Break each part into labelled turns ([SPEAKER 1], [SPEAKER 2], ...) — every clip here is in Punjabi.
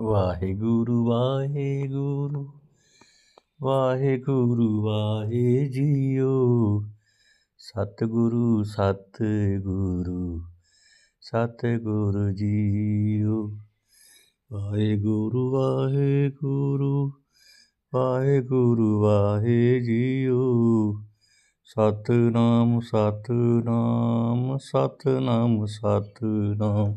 [SPEAKER 1] ਵਾਹਿਗੁਰੂ ਵਾਹਿਗੁਰੂ ਵਾਹਿਗੁਰੂ ਵਾਹਿ ਜੀਓ ਸਤਿਗੁਰੂ ਸਤਿਗੁਰੂ ਸਤਿਗੁਰੂ ਜੀਓ। ਵਾਹਿਗੁਰੂ ਵਾਹਿਗੁਰੂ ਵਾਹਿਗੁਰੂ ਵਾਹਿ ਜੀਓ ਸਤਨਾਮ ਸਤਨਾਮ ਸਤਨਾਮ ਸਤਨਾਮ।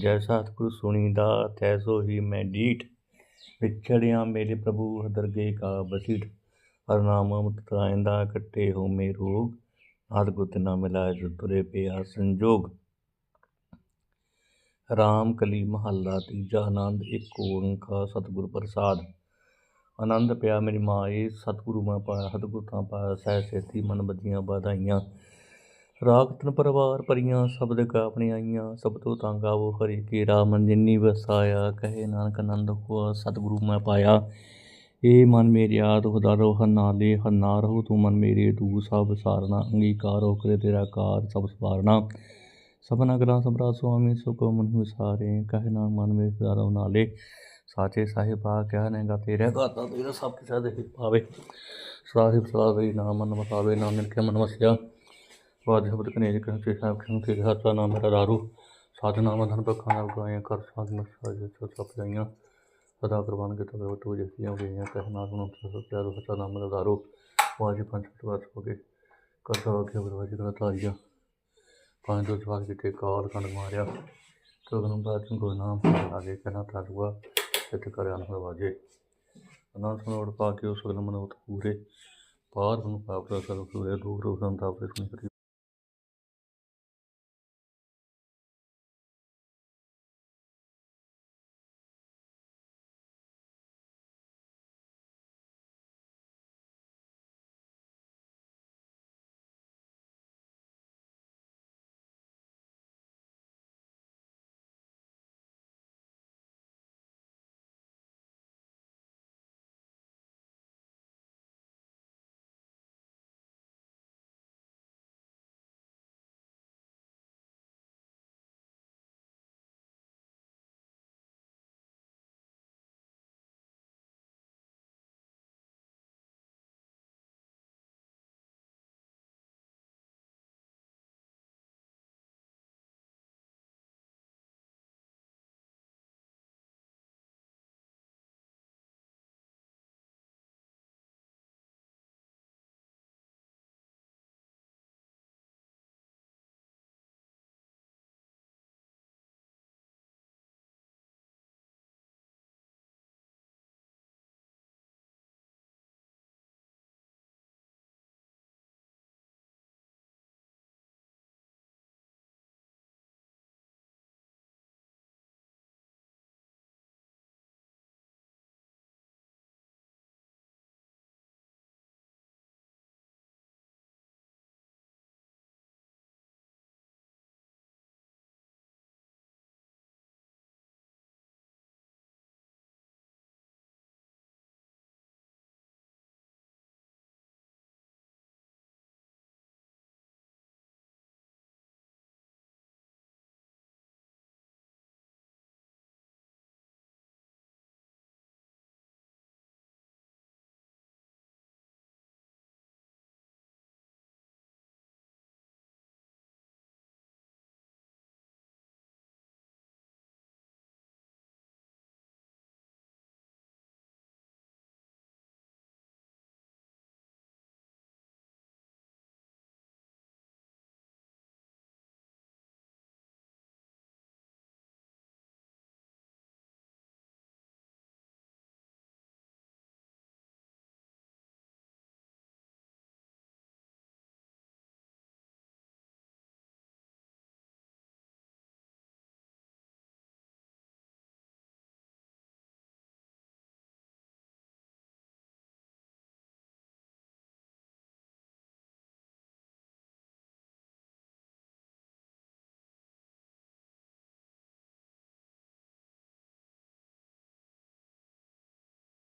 [SPEAKER 1] ਜੈ ਸਤਿਗੁਰੂ ਸੁਣੀਦਾ ਤੈਸੋ ਹੀ ਮੈਂ ਡੀਠ ਵਿਛੜਿਆ ਮੇਰੇ ਪ੍ਰਭੂ ਹਦਰਗੇ ਕਾ ਬਸੀਠ ਹਰ ਨਾਮ ਅਮਿਤ ਤਰਾਇੰਦਾ ਕੱਟੇ ਹੋ ਮੇ ਰੋਗ ਆਦ ਗੁਤ ਨਾ ਮਿਲਾਇ ਜੋ ਤੁਰੇ ਪਿਆ ਸੰਜੋਗ ਰਾਮ ਕਲੀ ਮਹੱਲਾ ਤੀਜਾ ਆਨੰਦ ਇੱਕ ਓੰਕਾਰ ਸਤਿਗੁਰ ਪ੍ਰਸਾਦ ਆਨੰਦ ਪਿਆ ਮੇਰੀ ਮਾਏ ਸਤਿਗੁਰੂ ਮੈਂ ਪਾਇਆ ਸਤਿਗੁਰ ਤਾਂ ਪਾਇਆ ਸਹਿ ਸੇਤੀ ਮਨ ਬੱਧੀਆਂ ਵਧਾਈਆਂ ਰਾਗ ਤਨ ਪਰਵਾਰ ਪਰੀਆਂ ਸ਼ਬਦ ਗਾਵਣੀ ਆਈਆਂ, ਸਭ ਤੋਂ ਤੰਗ ਆਵੋ ਹਰੀ ਕੇ ਰਾਮ, ਜਿਨੀ ਵਸਾਇਆ, ਕਹੇ ਨਾਨਕ ਆਨੰਦ ਹੋਆ, ਸਤਿਗੁਰੂ ਮੈਂ ਪਾਇਆ। ਏ ਮਨ ਮੇਰੇ ਆਦ ਹੁਦਾਰੋ ਹਨਾਲੇ ਹਨਾ ਰਹੋ, ਤੂੰ ਮਨ ਮੇਰੇ ਤੂੰ ਸਭ ਸਾਰਨਾ, ਅੰਗੀਕਾਰ ਕਰੇ ਤੇਰਾ ਕਾਰ, ਸਭ ਸਵਾਰਨਾ। ਸਭਨਾ ਗਲਾ ਸਭਰਾ ਸੁਆਮੀ ਸੁਕੋ ਮਨ ਵਿਸਾਰੇ, ਕਹਿ ਨਾ ਮਨ ਮੇਰੇ ਦਾਰੋ ਨਾਲੇ ਸਾਚੇ ਸਾਹਿਬਾ ਕਹਿ ਨੇਗਾ ਤੇਰੇ ਗਾਤਾ ਤੇਰਾ ਸਭ ਕਿਸਾ ਦੇ ਪਾਵੇ। ਸਾਹਿਬ ਸਲਾਹ ਦੇ ਨਾਮ ਮਨ ਮਸਾਵੇ ਨਾਮ ਮਿਲ ਮਨ ਵਸਿਆ। ਬਾਦ ਸ਼ਬਦ ਕਨੇਜ ਕਹਿ ਤੇ ਸਾਹਿਬ ਖੰਗ ਤੇ ਹੱਥਾ ਨਾਮ ਮੇਰਾ ਦਾਰੂ ਸਾਧ ਧਨ ਪਖਾਂ ਗਾਇਆ ਕਰ ਸਾਧ ਮਸਾਜ ਸੋ ਸਭ ਜਾਈਆਂ, ਸਦਾ ਕੁਰਬਾਨ ਕੇ ਤਵੇ ਤੋ ਜਿਸੀਆਂ ਗਈਆਂ ਕਹਿ ਨਾ ਸੁਣੋ ਪਿਆਰੋ ਹੱਥਾ ਨਾਮ ਮੇਰਾ ਦਾਰੂ ਵਾਜੀ ਪੰਜ ਵਾਰ ਹੋ ਗਏ। ਕਰ ਸੋ ਕੇ ਬਰਵਾਜੀ ਦਾ ਤਾਰੀਆ ਪੰਜ ਦੋ ਜਵਾਕ ਜਿੱਤੇ ਕਾਲ ਕੰਡ ਮਾਰਿਆ। ਤਗਨ ਬਾਤ ਕੋ ਨਾਮ ਲਾਗੇ ਕਹਿਣਾ ਤਾਰੂਆ ਸਿੱਧ ਕਰਿਆ ਨਾ ਵਾਜੇ ਅਨੰਦ ਸੁਣੋੜ ਪਾ ਕੇ ਉਸ ਗਲ ਮਨੋਤ ਪੂਰੇ। ਪਾਰ ਨੂੰ ਪਾਪ ਦਾ ਸਰ ਪੂਰੇ ਦੂਰ ਹੋ ਸੰਤਾ ਆਪਣੇ